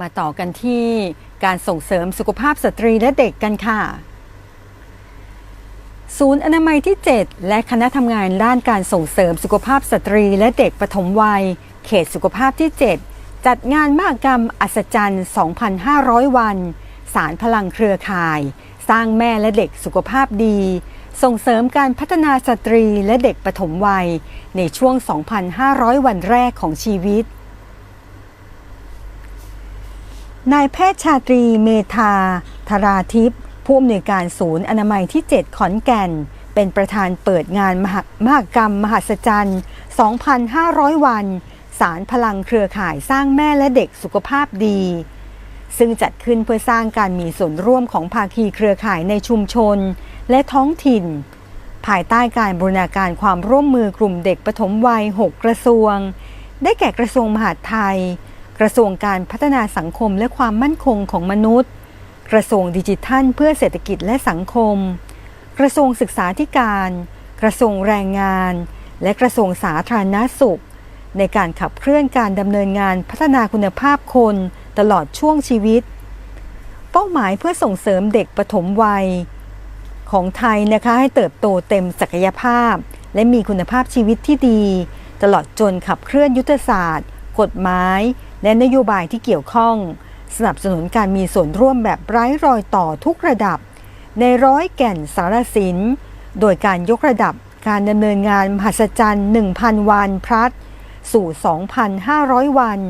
มาต่อกันที่การส่งเสริมสุขภาพสตรีและเด็กกันค่ะ ศูนย์อนามัยที่ 7 และคณะทำงานด้านการส่งเสริมสุขภาพสตรีและเด็กปฐมวัย เขตสุขภาพที่ 7 จัดงานมหกรรมอัศจรรย์ 2,500 วัน สารพลังเครือข่าย สร้างแม่และเด็กสุขภาพดี ส่งเสริมการพัฒนาสตรีและเด็กปฐมวัย ในช่วง 2,500 วันแรกของชีวิต นายแพทย์ชาตรีเมธาธราทิพย์ผู้อำนวยการศูนย์อนามัยที่ 7 ขอนแก่น เป็นประธานเปิดงานมหมหกรรม มหัศจรรย์ 2,500 วัน สารพลังเครือข่ายสร้างแม่และเด็กสุขภาพดี ซึ่งจัดขึ้นเพื่อสร้างการมีส่วนร่วมของภาคีเครือข่ายในชุมชน และท้องถิ่น ภายใต้การบูรณาการความร่วมมือกลุ่มเด็กปฐมวัย 6 กระทรวง ได้แก่กระทรวงมหาดไทย กระทรวงการพัฒนาสังคมและความมั่นคงของมนุษย์ กระทรวงดิจิทัล เพื่อเศรษฐกิจและสังคม กระทรวงศึกษาธิการ กระทรวงแรงงาน และกระทรวงสาธารณสุข ในการขับเคลื่อนการดำเนินงานพัฒนาคุณภาพคนตลอดช่วงชีวิต เป้าหมายเพื่อส่งเสริมเด็กปฐมวัย ของไทยนะคะให้เติบโตเต็มศักยภาพ และมีคุณภาพชีวิตที่ดี ตลอดจนขับเคลื่อนยุทธศาสตร์ กฎหมาย และนโยบายที่เกี่ยวข้อง สนับสนุนการมีส่วนร่วมแบบไร้รอยต่อทุกระดับ ในร้อยแก่นสารสิน โดยการยกระดับการดำเนินงานมหัศจรรย์ 1,000 วันพลัด สู่ 2,500 วัน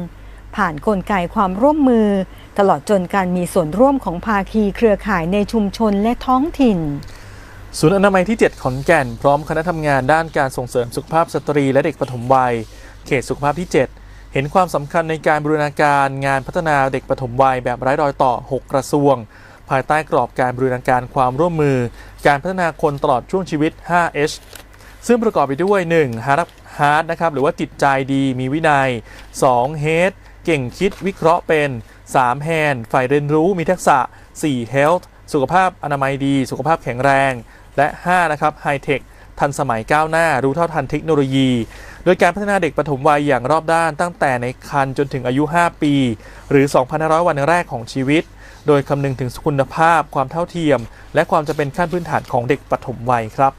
ผ่านนกลไกความร่วมมือ ตลอดจนการมีส่วนร่วมของภาคีเครือข่ายในชุมชนและท้องถิ่นศูนย์อนามัยที่ 7 ขอนแก่น พร้อมคณะทำงานด้านการส่งเสริมสุขภาพสตรีและเด็กปฐมวัย เขตสุขภาพที่ 7 เห็นความสำคัญในการบูรณาการงานพัฒนาเด็กปฐมวัยแบบไร้รอยต่อ 6 กระทรวง ภายใต้กรอบการบูรณาการความร่วมมือ การพัฒนาคนตลอดช่วงชีวิต 5H ซึ่งประกอบไปด้วย 1. Heart Heart นะครับหรือว่าจิตใจดีมีวินัย 2. Head เก่งคิดวิเคราะห์เป็น 3. Hand ฝ่ายเรียนรู้มีทักษะ 4. Health สุขภาพอนามัยดี สุขภาพแข็งแรง และ 5. นะครับ High Tech ทันสมัยก้าวหน้า รู้เท่าทันเทคโนโลยี โดยการพัฒนาเด็กปฐมวัยอย่างรอบด้านตั้งแต่ในครรภ์จนถึงอายุ 5 ปี หรือ 2,500 วันแรกของชีวิต โดยคำนึงถึงคุณภาพ ความเท่าเทียม และความจะเป็นขั้นพื้นฐานของเด็กปฐมวัยครับ